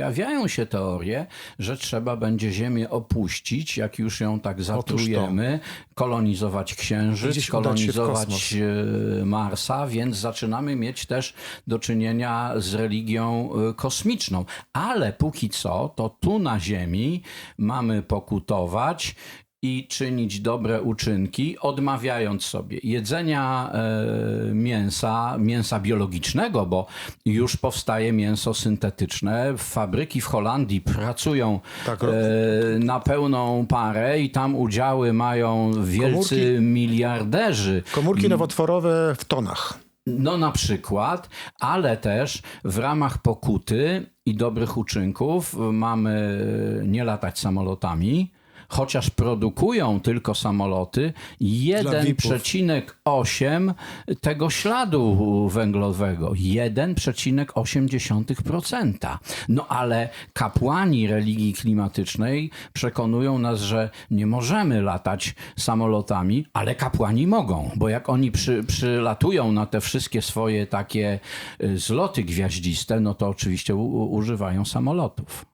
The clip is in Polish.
pojawiają się teorie, że trzeba będzie Ziemię opuścić, jak już ją tak zatrujemy, kolonizować Księżyc, Gdzieś kolonizować e, Marsa, więc zaczynamy mieć też do czynienia z religią e, kosmiczną. Ale póki co, to tu na Ziemi mamy pokutować i czynić dobre uczynki, odmawiając sobie jedzenia e, mięsa, mięsa biologicznego, bo już powstaje mięso syntetyczne. Fabryki w Holandii pracują Tak, e, na pełną parę i tam udziały mają wielcy Komórki- miliarderzy. Komórki nowotworowe w tonach. No na przykład, ale też w ramach pokuty i dobrych uczynków mamy nie latać samolotami, chociaż produkują tylko samoloty, 1,8 tego śladu węglowego. 1,8%. No ale kapłani religii klimatycznej przekonują nas, że nie możemy latać samolotami, ale kapłani mogą, bo jak oni przy, przylatują na te wszystkie swoje takie y, zloty gwiaździste, no to oczywiście u, używają samolotów.